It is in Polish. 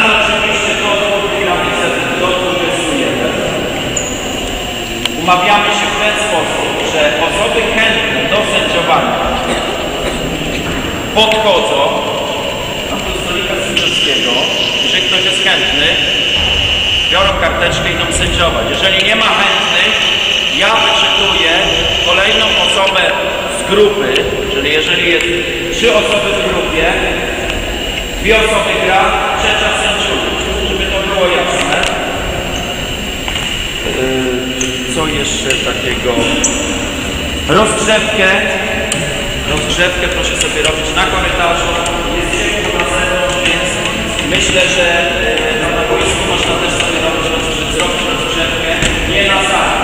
Rano oczywiście to granicę doprogresujemy. Umawiamy się w ten sposób, że osoby chętne do sędziowania podchodzą tam do stolika sędziowskiego, jeżeli ktoś jest chętny, biorą karteczkę i idą sędziować. Jeżeli nie ma chętnych, ja wyczekuję kolejną osobę z grupy, czyli jeżeli jest trzy osoby w grupie, dwie osoby gra, Żeby to było jasne. Yy, Co jeszcze takiego? Rozgrzewkę. Rozgrzewkę proszę sobie robić na korytarzu. Jest ciepło na zewnątrz, więc myślę, że yy, na boisku można też sobie robić zrobić rozgrzewkę, nie na sali.